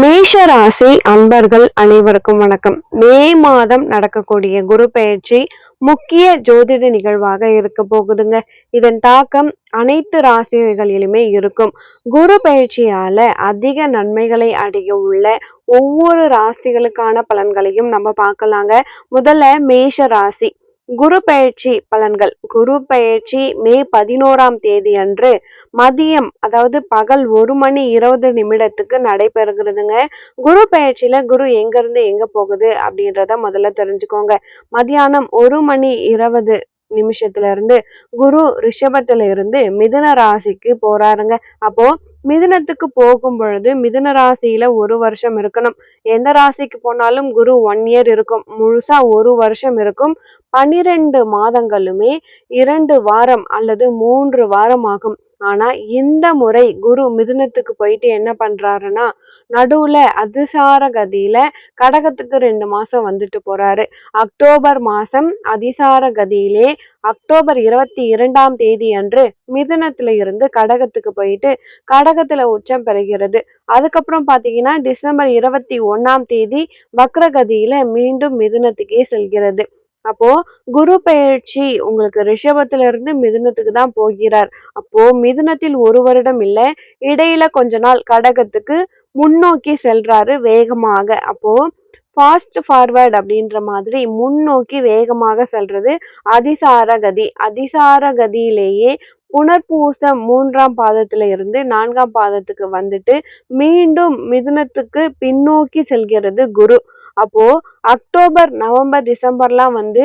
மேஷராசி அன்பர்கள் அனைவருக்கும் வணக்கம். மே மாதம் நடக்கக்கூடிய குரு பெயர்ச்சி முக்கிய ஜோதிட நிகழ்வாக இருக்க போகுதுங்க. இதன் தாக்கம் அனைத்து ராசிகளிலுமே இருக்கும். குரு பயிற்சியால அதிக நன்மைகளை அடைய உள்ள ஒவ்வொரு ராசிகளுக்கான பலன்களையும் நம்ம பார்க்கலாங்க. முதல்ல மேஷ ராசி குரு பயிற்சி பலன்கள். குரு பயிற்சி மே பதினோராம் தேதி அன்று மதியம் அதாவது பகல் ஒரு மணி இருபது நிமிடத்துக்கு நடைபெறுகிறதுங்க. குரு பயிற்சியில குரு எங்க இருந்து எங்க போகுது அப்படின்றத முதல்ல தெரிஞ்சுக்கோங்க. மதியானம் ஒரு மணி இருபது நிமிஷத்துல இருந்து குரு ரிஷபத்துல இருந்து மிதுன ராசிக்கு போறாருங்க. அப்போ மிதுனத்துக்கு போகும் பொழுது மிதுன ராசியில ஒரு வருஷம் இருக்கணும். எந்த ராசிக்கு போனாலும் குரு ஒன் இயர் இருக்கும். முழுசா ஒரு வருஷம் இருக்கும். பனிரெண்டு மாதங்களுமே இரண்டு வாரம் அல்லது மூன்று வாரம் ஆகும். ஆனா இந்த முறை குரு மிதுனத்துக்கு போயிட்டு என்ன பண்றாருன்னா நடுவுல அதிசார கதியில கடகத்துக்கு ரெண்டு மாசம் வந்துட்டு போறாரு. அக்டோபர் மாசம் அதிசார கதியிலே அக்டோபர் இருபத்தி இரண்டாம் தேதி அன்று மிதுனத்துல இருந்து கடகத்துக்கு போயிட்டு கடகத்துல உச்சம் பெறுகிறது. அதுக்கப்புறம் பாத்தீங்கன்னா டிசம்பர் இருபத்தி ஒன்னாம் தேதி வக்ரகதியில மீண்டும் மிதுனத்துக்கே செல்கிறது. அப்போ குரு பெயர்ச்சி உங்களுக்கு ரிஷபத்துல இருந்து மிதுனத்துக்கு தான் போகிறார். அப்போ மிதுனத்தில் ஒரு வருடம் இல்ல இடையில கொஞ்ச நாள் கடகத்துக்கு முன்னோக்கி செல்றாரு வேகமாக. அப்போ ஃபாஸ்ட் ஃபார்வர்ட் அப்படின்ற மாதிரி முன்னோக்கி வேகமாக செல்றது அதிசார கதி அதிசார கதியிலேயே புனர்பூச மூன்றாம் பாதத்துல இருந்து நான்காம் பாதத்துக்கு வந்துட்டு மீண்டும் மிதுனத்துக்கு பின்னோக்கி செல்கிறது குரு. அப்போ அக்டோபர் நவம்பர் டிசம்பர்லாம் வந்து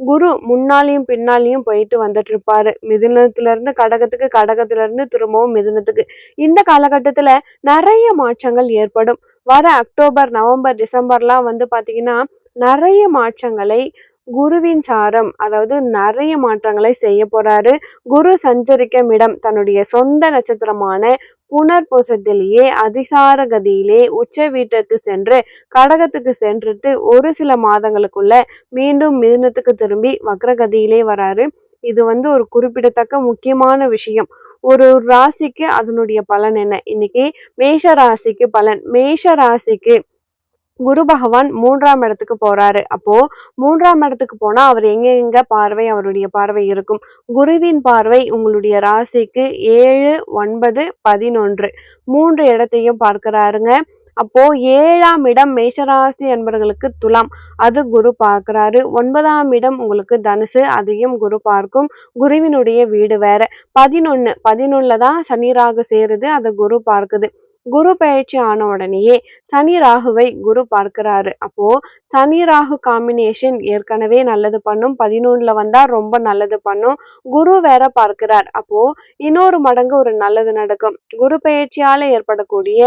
குரு முன்னாலையும் பின்னாலையும் போயிட்டு வந்துட்டு இருப்பாரு மிதுனத்துல இருந்து கடகத்துக்கு கடகத்துல இருந்து திரும்பவும் மிதுனத்துக்கு. இந்த காலகட்டத்துல நிறைய மாற்றங்கள் ஏற்படும். வர அக்டோபர் நவம்பர் டிசம்பர்லாம் வந்து பாத்தீங்கன்னா நிறைய மாற்றங்களை குருவின் சாரம் அதாவது நிறைய மாற்றங்களை செய்ய போறாரு. குரு சஞ்சரிக்கும் இடம் தன்னுடைய சொந்த நட்சத்திரமான புனர்பூசத்திலேயே அதிசார கதியிலே உச்ச வீட்டுக்கு சென்று கடகத்துக்கு சென்றுட்டு ஒரு சில மாதங்களுக்குள்ள மீண்டும் மிதுனத்துக்கு திரும்பி வக்ரகதியிலே வராரு. இது வந்து ஒரு குறிப்பிடத்தக்க முக்கியமான விஷயம். ஒரு ராசிக்கு அதனுடைய பலன் என்ன? இன்னைக்கு மேஷ ராசிக்கு பலன். மேஷ ராசிக்கு குரு பகவான் மூன்றாம் இடத்துக்கு போறாரு. அப்போ மூன்றாம் இடத்துக்கு போனா அவர் எங்க எங்க பார்வை அவருடைய பார்வை இருக்கும். குருவின் பார்வை உங்களுடைய ராசிக்கு ஏழு ஒன்பது பதினொன்று. மூன்று இடத்தையும் பார்க்கிறாருங்க. அப்போ ஏழாம் இடம் மேஷராசி என்பவர்களுக்கு துலாம். அது குரு பார்க்கிறாரு. ஒன்பதாம் இடம் உங்களுக்கு தனுசு. அதையும் குரு பார்க்கும். குருவினுடைய வீடு வேற. பதினொன்னு. பதினொன்னுல தான் சனி ராகு சேருது. அதை குரு பார்க்குது. குரு பயிற்சி ஆன உடனேயே சனி ராகுவை குரு பார்க்கிறாரு. அப்போ சனி ராகு காம்பினேஷன் ஏற்கனவே நல்லது பண்ணும். பதினொன்னுல வந்தா ரொம்ப நல்லது பண்ணும். குரு வேற பார்க்கிறார். அப்போ இன்னொரு மடங்கு ஒரு நல்லது நடக்கும். குரு பயிற்சியால ஏற்படக்கூடிய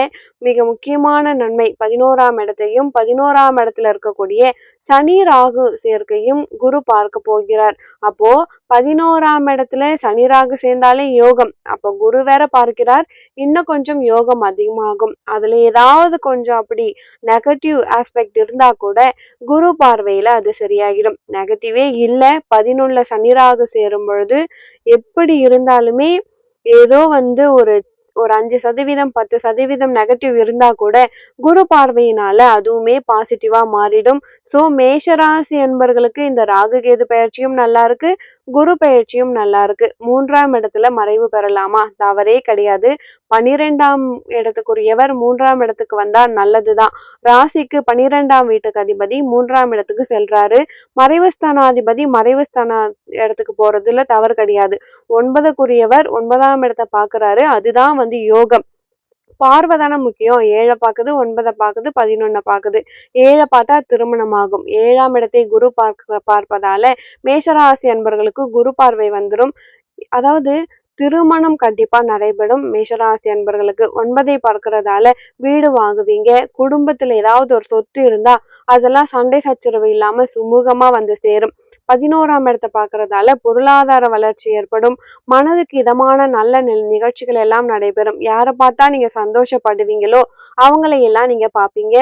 மிக முக்கியமான நன்மை பதினோராம் இடத்தையும் பதினோராம் இடத்துல இருக்கக்கூடிய சனி ராகு சேர்க்கையும் குரு பார்க்க போகிறார். அப்போ பதினோராம் இடத்துல சனி ராகு சேர்ந்தாலே யோகம். அப்போ குரு வேற பார்க்கிறார். இன்னும் கொஞ்சம் யோகம் அதிகமாகும். அதுல ஏதாவது கொஞ்சம் அப்படி நெகட்டிவ் ஆஸ்பெக்ட் இருந்தா கூட குரு பார்வையில அது சரியாகிடும். நெகட்டிவே இல்லை. பதினொன்னுல சனி ராகு சேரும் பொழுது எப்படி இருந்தாலுமே ஏதோ வந்து ஒரு ஒரு அஞ்சு சதவீதம் பத்து சதவீதம் நெகட்டிவ் இருந்தா கூட குரு பார்வையினால அதுவுமே பாசிட்டிவா மாறிடும். சோ மேஷராசி என்பர்களுக்கு இந்த ராகு கேது பயிற்சியும் நல்லா இருக்கு. குரு பயிற்சியும் நல்லா இருக்கு. மூன்றாம் இடத்துல மறைவு பெறலாமா? தவறே கிடையாது. பனிரெண்டாம் இடத்துக்குரியவர் மூன்றாம் இடத்துக்கு வந்தா நல்லதுதான். ராசிக்கு பனிரெண்டாம் வீட்டுக்கு அதிபதி மூன்றாம் இடத்துக்கு செல்றாரு. மறைவு ஸ்தானாதிபதி மறைவு ஸ்தான இடத்துக்கு போறதுல தவறு கிடையாது. ஒன்பதுக்குரியவர் ஒன்பதாம் இடத்தை பாக்குறாரு. அதுதான் வந்து யோகம். பார்வை தானே முக்கியம். ஏழை பார்க்குது ஒன்பதை பார்க்குது பதினொன்னை பார்க்குது. ஏழை பார்த்தா திருமணம் ஆகும் ஏழாம் இடத்தை குரு பார்க்க பார்ப்பதால மேஷராசி அன்பர்களுக்கு குரு பார்வை வந்துடும் அதாவது திருமணம் கண்டிப்பா நடைபெறும் மேஷராசி அன்பர்களுக்கு. ஒன்பதை பார்க்கறதால வீடு வாங்குவீங்க. குடும்பத்துல ஏதாவது ஒரு சொத்து இருந்தா அதெல்லாம் சண்டை சச்சரவு இல்லாம சுமூகமா வந்து சேரும். பதினோராம் இடத்தை பார்க்கறதால பொருளாதார வளர்ச்சி ஏற்படும். மனதுக்கு இதமான நல்ல நிகழ்ச்சிகள் எல்லாம் நடைபெறும். யாரை பார்த்தா நீங்க சந்தோஷப்படுவீங்களோ அவங்களை எல்லாம் நீங்க பார்ப்பீங்க.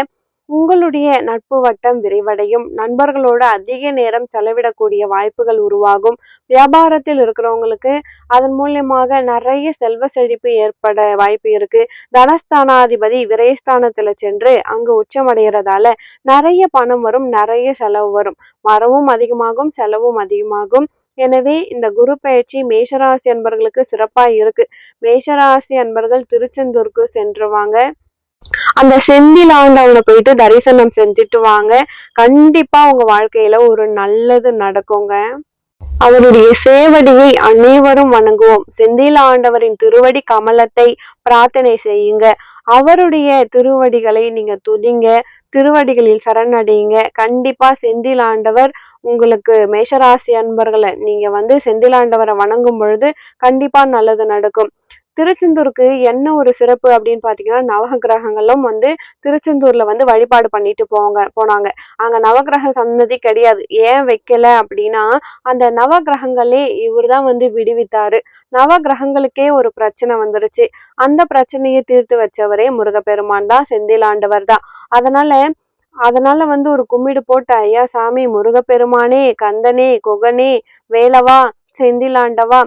உங்களுடைய நட்பு வட்டம் விரிவடையும். நண்பர்களோட அதிக நேரம் செலவிடக்கூடிய வாய்ப்புகள் உருவாகும். வியாபாரத்தில் இருக்கிறவங்களுக்கு அதன் மூலியமாக நிறைய செல்வ செழிப்பு ஏற்பட வாய்ப்பு இருக்கு. தனஸ்தானாதிபதி விரயஸ்தானத்துல சென்று அங்கு உச்சமடைகிறதால நிறைய பணம் வரும் நிறைய செலவு வரும். மரமும் அதிகமாகும் செலவும் அதிகமாகும். எனவே இந்த குரு பயிற்சி மேஷராசி அன்பர்களுக்கு சிறப்பாக இருக்கு. மேஷராசி அன்பர்கள் திருச்செந்தூருக்கு சென்றுவாங்க அந்த செந்தில் ஆண்டவனை போயிட்டு தரிசனம் செஞ்சுட்டு வாங்க. கண்டிப்பா உங்க வாழ்க்கையில ஒரு நல்லது நடக்குங்க. அவருடைய சேவடியை அனைவரும் வணங்குவோம். செந்தில் ஆண்டவரின் திருவடி கமலத்தை பிரார்த்தனை செய்யுங்க. அவருடைய திருவடிகளை நீங்க துதிங்க. திருவடிகளில் சரணடையுங்க. கண்டிப்பா செந்தில் ஆண்டவர் உங்களுக்கு மேஷராசி அன்பர்களை நீங்க வந்து செந்தில் ஆண்டவரை வணங்கும் பொழுது கண்டிப்பா நல்லது நடக்கும். திருச்செந்தூருக்கு என்ன ஒரு சிறப்பு அப்படின்னு பாத்தீங்கன்னா நவகிரகங்களும் வந்து திருச்செந்தூர்ல வந்து வழிபாடு பண்ணிட்டு போங்க போனாங்க. அங்க நவகிரக சன்னதி கிடையாது. ஏன் வைக்கல அப்படின்னா அந்த நவகிரகங்களே இவர் தான் வந்து விடுவித்தாரு. நவகிரகங்களுக்கே ஒரு பிரச்சனை வந்துருச்சு. அந்த பிரச்சனையை தீர்த்து வச்சவரே முருகப்பெருமான் தான் செந்திலாண்டவர் தான். அதனால அதனால வந்து ஒரு கும்மிடு போட்ட ஐயா சாமி முருகப்பெருமானே கந்தனே குகனே வேலவா செந்திலாண்டவா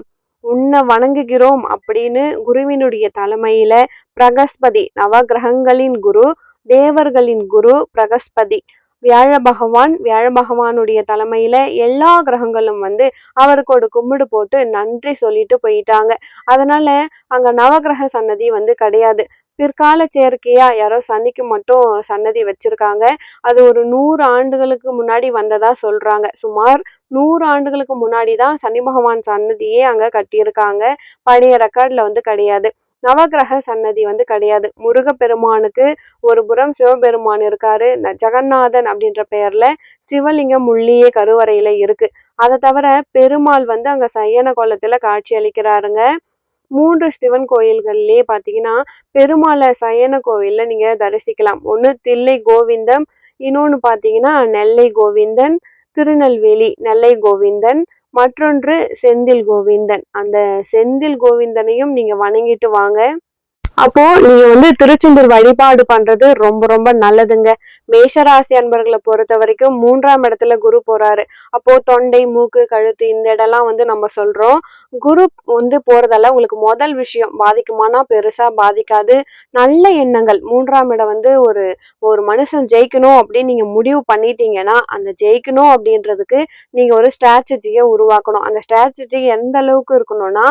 உன்னை வணங்குகிறோம் அப்படின்னு குருவினுடைய தலைமையில பிரகஸ்பதி நவகிரகங்களின் குரு தேவர்களின் குரு பிரகஸ்பதி வியாழ பகவான் வியாழ பகவானுடைய தலைமையில எல்லா கிரகங்களும் வந்து அவருக்கு ஒரு கும்பிடு போட்டு நன்றி சொல்லிட்டு போயிட்டாங்க. அதனால அங்க நவகிரக சன்னதி வந்து கிடையாது. பிற்கால செயற்கையா யாரோ சன்னிக்கு மட்டும் சன்னதி வச்சிருக்காங்க. அது ஒரு நூறு ஆண்டுகளுக்கு முன்னாடி வந்ததா சொல்றாங்க. சுமார் நூறு ஆண்டுகளுக்கு முன்னாடி தான் சனி பகவான் சன்னதியே அங்க கட்டியிருக்காங்க. பழைய ரெக்கார்ட்ல வந்து கிடையாது. நவகிரக சன்னதி வந்து கிடையாது. முருகப்பெருமானுக்கு ஒரு புறம் சிவபெருமான் இருக்காரு. ஜெகநாதன் அப்படின்ற பெயர்ல சிவலிங்கம் உள்ளியே கருவறையில இருக்கு. அதை தவிர பெருமாள் வந்து அங்க சையன கோலத்துல காட்சி அளிக்கிறாருங்க. மூன்று சிவன் கோயில்கள்லயே பாத்தீங்கன்னா பெருமாளை சயன கோவில்ல நீங்க தரிசிக்கலாம். ஒண்ணு தில்லை கோவிந்தம் இன்னொன்னு பாத்தீங்கன்னா நெல்லை கோவிந்தன் திருநெல்வேலி நெல்லை கோவிந்தன் மற்றொன்று செந்தில் கோவிந்தன். அந்த செந்தில் கோவிந்தனையும் நீங்க வணங்கிட்டு வாங்க. அப்போ நீங்க வந்து திருச்செந்தூர் வழிபாடு பண்றது ரொம்ப ரொம்ப நல்லதுங்க. மேஷராசி அன்பர்களை பொறுத்த வரைக்கும் மூன்றாம் இடத்துல குரு போறாரு. அப்போ தொண்டை மூக்கு கழுத்து இந்த இடம்லாம் வந்து நம்ம சொல்றோம். குரு வந்து போறதால உங்களுக்கு முதல் விஷயம் பாதிக்குமானா பெருசா பாதிக்காது. நல்ல எண்ணங்கள். மூன்றாம் இடம் வந்து ஒரு ஒரு மனுஷன் ஜெயிக்கணும் அப்படின்னு நீங்க முடிவு பண்ணிட்டீங்கன்னா அந்த ஜெயிக்கணும் அப்படின்றதுக்கு நீங்க ஒரு ஸ்ட்ராட்டஜியை உருவாக்கணும். அந்த ஸ்ட்ராட்டஜி எந்த அளவுக்கு இருக்கணும்னா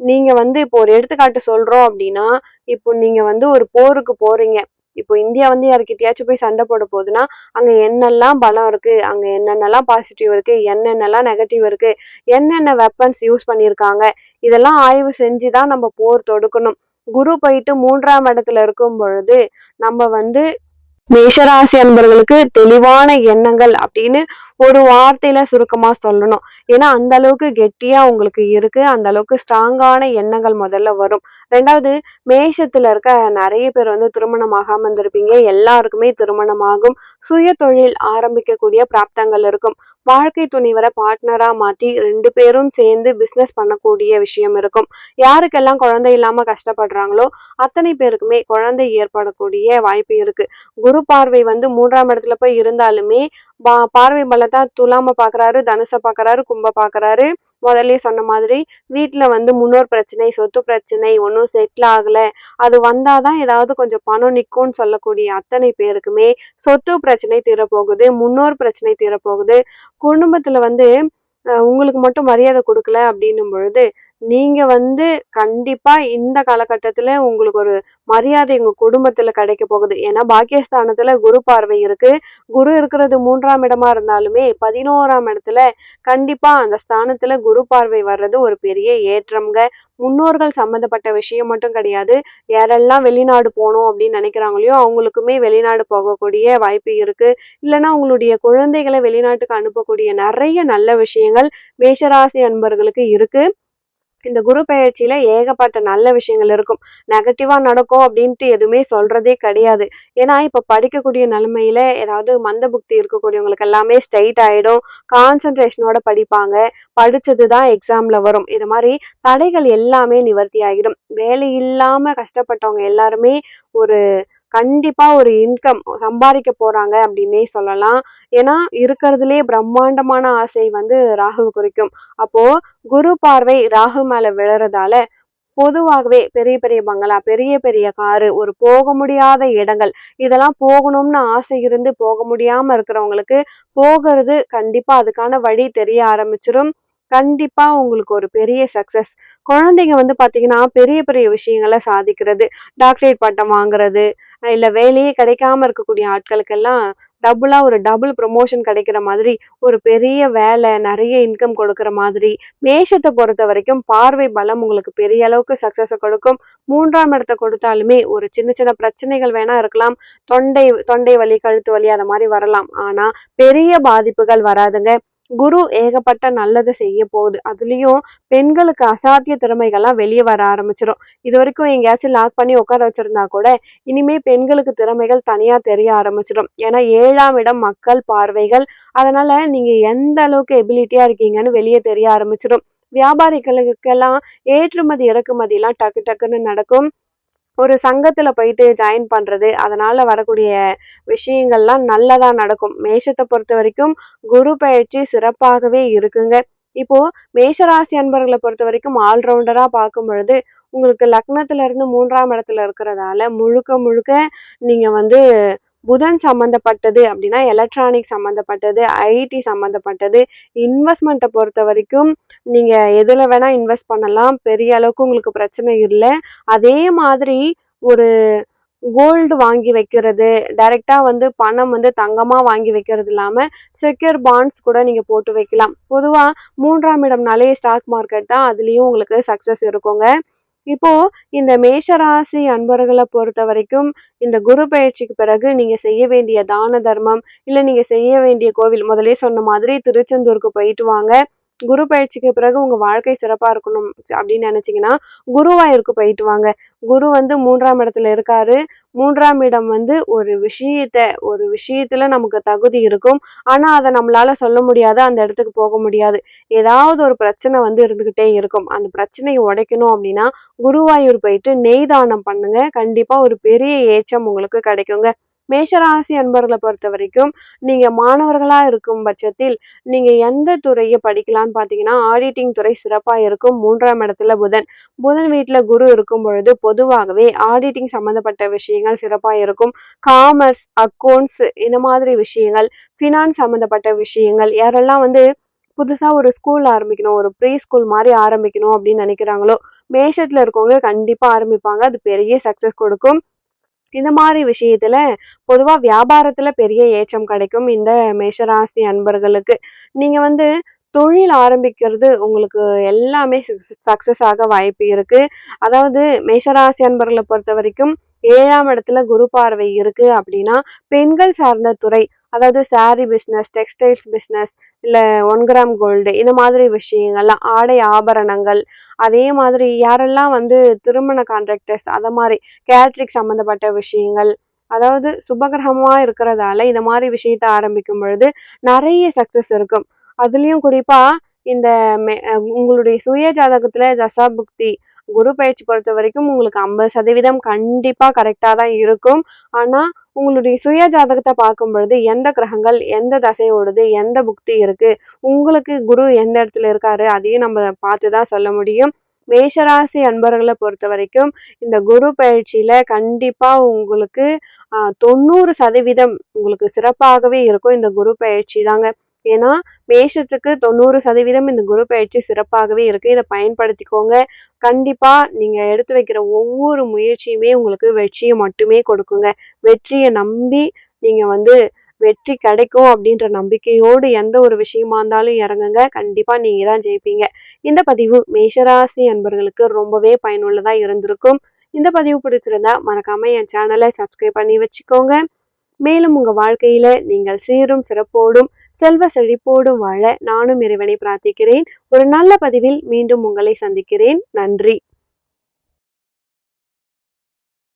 நீங்க வந்து இப்போ ஒரு எடுத்துக்காட்டு சொல்றோம் அப்படின்னா இப்போ நீங்க வந்து ஒரு போருக்கு போறீங்க. இப்போ இந்தியா வந்து யாருக்கிட்டயாச்சும் போய் சண்டை போட போகுதுன்னா அங்க என்னெல்லாம் பலம் இருக்கு? அங்க என்னென்னலாம் பாசிட்டிவ் இருக்கு? என்னென்னலாம் நெகட்டிவ் இருக்கு? என்னென்ன வெப்பன்ஸ் யூஸ் பண்ணியிருக்காங்க? இதெல்லாம் ஆய்வு செஞ்சுதான் நம்ம போர் தொடுக்கணும். குரு போயிட்டு மூன்றாம் இடத்துல இருக்கும் பொழுது நம்ம வந்து மேஷராசி அன்பர்களுக்கு தெளிவான எண்ணங்கள் அப்படின்னு ஒரு வார்த்தையில சுருக்கமா சொல்லணும். ஏன்னா அந்த அளவுக்கு கெட்டியா உங்களுக்கு இருக்கு. அந்த அளவுக்கு ஸ்ட்ராங்கான எண்ணங்கள் முதல்ல வரும். ரெண்டாவது மேஷத்துல இருக்க நிறைய பேர் வந்து திருமணம் ஆகாம இருந்திருப்பீங்க. எல்லாருக்குமே திருமணமாகும். சுய தொழில் ஆரம்பிக்கக்கூடிய பிராப்தங்கள் இருக்கும். வாழ்க்கை துணிவரை பார்ட்னரா மாத்தி ரெண்டு பேரும் சேர்ந்து பிசினஸ் பண்ணக்கூடிய விஷயம் இருக்கும். யாருக்கெல்லாம் குழந்தை இல்லாம கஷ்டப்படுறாங்களோ அத்தனை பேருக்குமே குழந்தை ஏற்படக்கூடிய வாய்ப்பு இருக்கு. குரு பார்வை வந்து மூன்றாம் இடத்துல போய் இருந்தாலுமே பார்வை பலத்தா துலாம பாக்குறாரு தனுச பாக்குறாரு கும்ப பாக்குறாரு. முதல்ல சொன்ன மாதிரி வீட்டுல வந்து முன்னோர் பிரச்சனை சொத்து பிரச்சனை ஒன்றும் செட்டில் ஆகல. அது வந்தாதான் ஏதாவது கொஞ்சம் பணம் நிற்கும்னு சொல்லக்கூடிய அத்தனை பேருக்குமே சொத்து பிரச்சனை தீரப்போகுது முன்னோர் பிரச்சனை தீரப்போகுது. குடும்பத்துல வந்து உங்களுக்கு மட்டும் மரியாதை கொடுக்கல அப்படின்னும் பொழுது நீங்க வந்து கண்டிப்பா இந்த காலகட்டத்துல உங்களுக்கு ஒரு மரியாதை உங்க குடும்பத்துல கிடைக்க போகுது. ஏன்னா பாக்கியஸ்தானத்துல குரு பார்வை இருக்கு. குரு இருக்கிறது மூன்றாம் இடமா இருந்தாலுமே பதினோராம் இடத்துல கண்டிப்பா அந்த ஸ்தானத்துல குரு பார்வை வர்றது ஒரு பெரிய ஏற்றம்ங்க. முன்னோர்கள் சம்மந்தப்பட்ட விஷயம் மட்டும் கிடையாது. யாரெல்லாம் வெளிநாடு போகணும் அப்படின்னு நினைக்கிறாங்களோ அவங்களுக்குமே வெளிநாடு போகக்கூடிய வாய்ப்பு இருக்கு. இல்லைன்னா உங்களுடைய குழந்தைகளை வெளிநாட்டுக்கு அனுப்பக்கூடிய நிறைய நல்ல விஷயங்கள் மேஷராசி அன்பர்களுக்கு இருக்கு. இந்த குரு பெயர்ச்சியில ஏகப்பட்ட நல்ல விஷயங்கள் இருக்கும். நெகட்டிவா நடக்கும் அப்படின்ட்டு எதுவுமே சொல்றதே கிடையாது. ஏன்னா இப்ப படிக்கக்கூடிய நிலைமையில ஏதாவது மந்த புக்தி இருக்கக்கூடியவங்களுக்கு எல்லாமே ஸ்ட்ரைட் ஆயிடும். கான்சென்ட்ரேஷனோட படிப்பாங்க. படிச்சதுதான் எக்ஸாம்ல வரும். இது மாதிரி தடைகள் எல்லாமே நிவர்த்தி ஆகிடும். வேலை இல்லாம கஷ்டப்பட்டவங்க எல்லாருமே ஒரு கண்டிப்பா ஒரு இன்கம் சம்பாதிக்க போறாங்க அப்படின்னே சொல்லலாம். ஏன்னா இருக்கிறதுலே பிரம்மாண்டமான ஆசை வந்து ராகு குறிக்கும். அப்போ குரு பார்வை ராகு மேல விழறதால பொதுவாகவே பெரிய பெரிய பங்களா பெரிய பெரிய காரு ஒரு போக முடியாத இடங்கள் இதெல்லாம் போகணும்னு ஆசை இருந்து போக முடியாம இருக்கிறவங்களுக்கு போகிறது கண்டிப்பா அதுக்கான வழி தெரிய ஆரம்பிச்சிடும் கண்டிப்பா உங்களுக்கு ஒரு பெரிய சக்சஸ் குழந்தைங்க வந்து பாத்தீங்கன்னா பெரிய பெரிய விஷயங்களை சாதிக்கிறது டாக்டரேட் பட்டம் வாங்குறது இல்லை வேலையே கிடைக்காம இருக்கக்கூடிய ஆட்களுக்கெல்லாம் டபுளாக ஒரு டபுள் ப்ரொமோஷன் கிடைக்கிற மாதிரி ஒரு பெரிய வேலை நிறைய இன்கம் கொடுக்குற மாதிரி மேஷத்தை பொறுத்த வரைக்கும் பார்வை பலம் உங்களுக்கு பெரிய அளவுக்கு சக்ஸஸை கொடுக்கும். மூன்றாம் இடத்தை கொடுத்தாலுமே ஒரு சின்ன சின்ன பிரச்சனைகள் வேணா இருக்கலாம். தொண்டை தொண்டை வலி கழுத்து வலி அந்த மாதிரி வரலாம். ஆனால் பெரிய பாதிப்புகள் வராதுங்க. குரு ஏகப்பட்ட நல்லதை செய்ய போகுது. அதுலேயும் பெண்களுக்கு அசாத்திய திறமைகள்லாம் வெளியே வர ஆரம்பிச்சிடும் இது வரைக்கும் எங்கேயாச்சும் லாக் பண்ணி உட்கார வச்சிருந்தா கூட இனிமே பெண்களுக்கு திறமைகள் தனியா தெரிய ஆரம்பிச்சிடும் ஏன்னா ஏழாம் இடம் மக்கள் பார்வைகள். அதனால நீங்க எந்த அளவுக்கு எபிலிட்டியா இருக்கீங்கன்னு வெளியே தெரிய ஆரம்பிச்சிடும் வியாபாரிகளுக்கெல்லாம் ஏற்றுமதி இறக்குமதி எல்லாம் டக்கு டக்குன்னு நடக்கும். ஒரு சங்கத்துல போயிட்டு ஜாயின் பண்றது அதனால வரக்கூடிய விஷயங்கள்லாம் நல்லதா நடக்கும். மேஷத்தை பொறுத்த வரைக்கும் குரு பயிற்சி சிறப்பாகவே இருக்குங்க. இப்போ மேஷராசி அன்பர்களை பொறுத்த வரைக்கும் ஆல்ரவுண்டரா பார்க்கும் பொழுது உங்களுக்கு லக்னத்துல இருந்து மூன்றாம் இடத்துல இருக்கிறதால முழுக்க முழுக்க நீங்க வந்து புதன் சம்மந்தப்பட்டது அப்படின்னா எலக்ட்ரானிக் சம்மந்தப்பட்டது ஐடி சம்மந்தப்பட்டது இன்வெஸ்ட்மெண்ட்டை பொறுத்த வரைக்கும் நீங்கள் எதில் வேணால் இன்வெஸ்ட் பண்ணலாம். பெரிய அளவுக்கு உங்களுக்கு பிரச்சனை இல்லை. அதே மாதிரி ஒரு கோல்டு வாங்கி வைக்கிறது டைரெக்டாக வந்து பணம் வந்து தங்கமாக வாங்கி வைக்கிறது இல்லாமல் செக்யூர் பாண்ட்ஸ் கூட நீங்கள் போட்டு வைக்கலாம். பொதுவாக மூன்றாம் இடம்னாலே ஸ்டாக் மார்க்கெட் தான் அதுலேயும் உங்களுக்கு சக்ஸஸ் இருக்குங்க. இப்போ இந்த மேஷராசி அன்பர்களை பொறுத்த வரைக்கும் இந்த குரு பயிற்சிக்கு பிறகு நீங்க செய்ய வேண்டிய தான தர்மம் இல்ல நீங்க செய்ய வேண்டிய கோவில் முதலே சொன்ன மாதிரி திருச்செந்தூருக்கு போயிட்டு வாங்க. குரு பயிற்சிக்கு பிறகு உங்க வாழ்க்கை சிறப்பா இருக்கணும் அப்படின்னு நினைச்சீங்கன்னா குருவாயூருக்கு போயிட்டு வாங்க. குரு வந்து மூன்றாம் இடத்துல இருக்காரு. மூன்றாம் இடம் வந்து ஒரு விஷயத்த ஒரு விஷயத்துல நமக்கு தகுதி இருக்கும். ஆனா அதை நம்மளால சொல்ல முடியாது அந்த இடத்துக்கு போக முடியாது. ஏதாவது ஒரு பிரச்சனை வந்து இருந்துகிட்டே இருக்கும். அந்த பிரச்சனையை உடைக்கணும் அப்படின்னா குருவாயூர் போயிட்டு நெய் தானம் பண்ணுங்க. கண்டிப்பா ஒரு பெரிய ஏச்சம் உங்களுக்கு கிடைக்குங்க. மேஷராசி அன்பர்களை பொறுத்த வரைக்கும் நீங்க மாணவர்களா இருக்கும் பட்சத்தில் நீங்க எந்த துறையை படிக்கலாம்னு பாத்தீங்கன்னா ஆடிட்டிங் துறை சிறப்பா இருக்கும். மூன்றாம் இடத்துல புதன். புதன் வீட்டுல குரு இருக்கும் பொழுது பொதுவாகவே ஆடிட்டிங் சம்பந்தப்பட்ட விஷயங்கள் சிறப்பா இருக்கும். காமர்ஸ் அக்கௌண்ட்ஸ் இந்த மாதிரி விஷயங்கள் ஃபினான்ஸ் சம்பந்தப்பட்ட விஷயங்கள் யாரெல்லாம் வந்து புதுசா ஒரு ஸ்கூல் ஆரம்பிக்கணும் ஒரு ப்ரீ ஸ்கூல் மாதிரி ஆரம்பிக்கணும் அப்படின்னு நினைக்கிறாங்களோ மேஷத்துல இருக்கவங்க கண்டிப்பா ஆரம்பிப்பாங்க. அது பெரிய சக்சஸ் கொடுக்கும். இந்த மாதிரி விஷயத்துல பொதுவா வியாபாரத்துல பெரிய ஏற்றம் கிடைக்கும் இந்த மேஷராசி அன்பர்களுக்கு. நீங்க வந்து தொழில் ஆரம்பிக்கிறது உங்களுக்கு எல்லாமே சக்சஸ் ஆக வாய்ப்பு இருக்கு. அதாவது மேஷராசி அன்பர்களை பொறுத்த வரைக்கும் ஏழாம் இடத்துல குரு பார்வை இருக்கு அப்படின்னா பெண்கள் சார்ந்த துறை அதாவது சாரி பிஸ்னஸ் டெக்ஸ்டைல்ஸ் பிஸ்னஸ் இல்லை ஒன் கிராம் கோல்டு இந்த மாதிரி விஷயங்கள்லாம் ஆடை ஆபரணங்கள் அதே மாதிரி யாரெல்லாம் வந்து திருமண கான்ட்ராக்டர்ஸ் அதை மாதிரி கேட்ரிக் சம்மந்தப்பட்ட விஷயங்கள் அதாவது சுபகிரகமாக இருக்கிறதால இந்த மாதிரி விஷயத்த ஆரம்பிக்கும் பொழுது நிறைய சக்ஸஸ் இருக்கும். அதுலேயும் குறிப்பாக இந்த உங்களுடைய சுய ஜாதகத்துல தசாபுக்தி குரு பயிற்சி பொறுத்த வரைக்கும் உங்களுக்கு ஐம்பது சதவீதம் கண்டிப்பா கரெக்டா தான் இருக்கும். ஆனா உங்களுடைய சுய ஜாதகத்தை பார்க்கும் பொழுது எந்த கிரகங்கள் எந்த தசை ஓடுது எந்த புக்தி இருக்கு உங்களுக்கு குரு எந்த இடத்துல இருக்காரு அதையும் நம்ம பார்த்து தான் சொல்ல முடியும். மேஷராசி அன்பர்களை பொறுத்த வரைக்கும் இந்த குரு பயிற்சியில கண்டிப்பா உங்களுக்கு தொண்ணூறு சதவீதம் உங்களுக்கு சிறப்பாகவே இருக்கும் இந்த குரு பயிற்சி தாங்க. ஏன்னா மேஷத்துக்கு தொண்ணூறு சதவீதம் இந்த குரு பயிற்சி சிறப்பாகவே இருக்கு. இதை பயன்படுத்திக்கோங்க. கண்டிப்பா நீங்க எடுத்து வைக்கிற ஒவ்வொரு முயற்சியுமே உங்களுக்கு வெற்றியை மட்டுமே கொடுக்குங்க. வெற்றியை நம்பி நீங்க வந்து வெற்றி கிடைக்கும் அப்படின்ற நம்பிக்கையோடு எந்த ஒரு விஷயமா இருந்தாலும் இறங்குங்க. கண்டிப்பா நீங்க தான் ஜெயிப்பீங்க. இந்த பதிவு மேஷராசி அன்பர்களுக்கு ரொம்பவே பயனுள்ளதா இருந்திருக்கும். இந்த பதிவு பிடிச்சிருந்தா மறக்காம என் சேனலை சப்ஸ்கிரைப் பண்ணி வச்சுக்கோங்க. மேலும் உங்க வாழ்க்கையில நீங்கள் சீரும் சிறப்போடும் செல்வ செழிப்போடும் வாழ நானும் இறைவனை பிரார்த்திக்கிறேன். ஒரு நல்ல பதிவில் மீண்டும் உங்களை சந்திக்கிறேன். நன்றி.